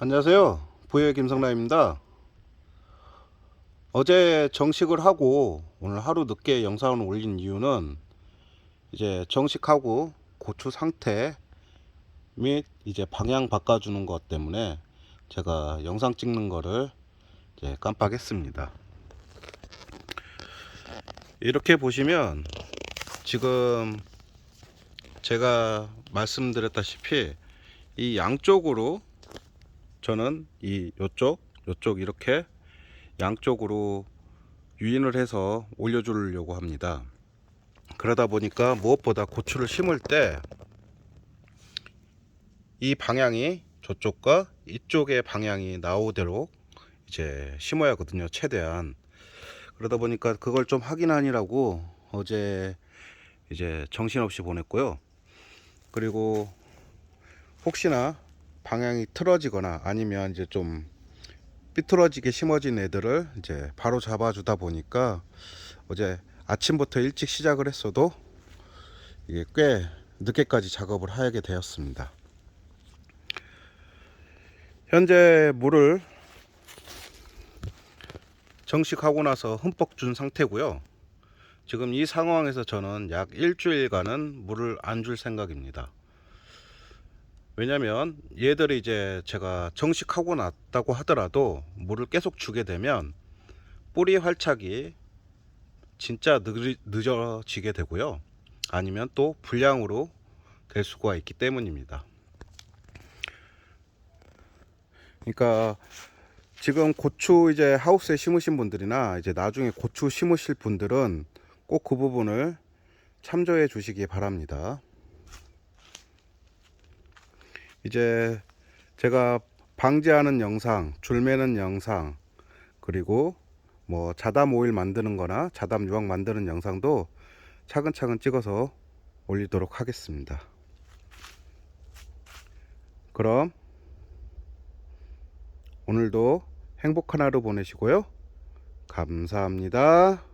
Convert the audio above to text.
안녕하세요. 부의 김성라입니다. 어제 정식을 하고 오늘 하루 늦게 영상을 올린 이유는 이제 정식하고 고추 상태 및 이제 방향 바꿔주는 것 때문에 제가 영상 찍는 거를 이제 깜빡했습니다. 이렇게 보시면 지금 제가 말씀드렸다시피 이 양쪽으로 저는 이 요쪽 요쪽 이렇게 양쪽으로 유인을 해서 올려주려고 합니다. 그러다 보니까 무엇보다 고추를 심을 때 이 방향이 저쪽과 이쪽의 방향이 나오도록 이제 심어야 하거든요. 최대한 그러다 보니까 그걸 좀 확인하니라고 어제 이제 정신없이 보냈고요. 그리고 혹시나 방향이 틀어지거나 아니면 이제 좀 삐뚤어지게 심어진 애들을 이제 바로 잡아주다 보니까 어제 아침부터 일찍 시작을 했어도 이게 꽤 늦게까지 작업을 하게 되었습니다. 현재 물을 정식하고 나서 흠뻑 준 상태고요. 지금 이 상황에서 저는 약 일주일간은 물을 안 줄 생각입니다. 왜냐면 얘들이 이제 제가 정식하고 났다고 하더라도 물을 계속 주게 되면 뿌리 활착이 진짜 늦, 늦어지게 되고요. 아니면 또 불량으로 될 수가 있기 때문입니다. 그러니까 지금 고추 이제 하우스에 심으신 분들이나 이제 나중에 고추 심으실 분들은 꼭 그 부분을 참조해 주시기 바랍니다. 이제 제가 방지하는 영상, 줄 매는 영상, 그리고 뭐 자담 오일 만드는 거나 자담 유황 만드는 영상도 차근차근 찍어서 올리도록 하겠습니다. 그럼 오늘도 행복한 하루 보내시고요. 감사합니다.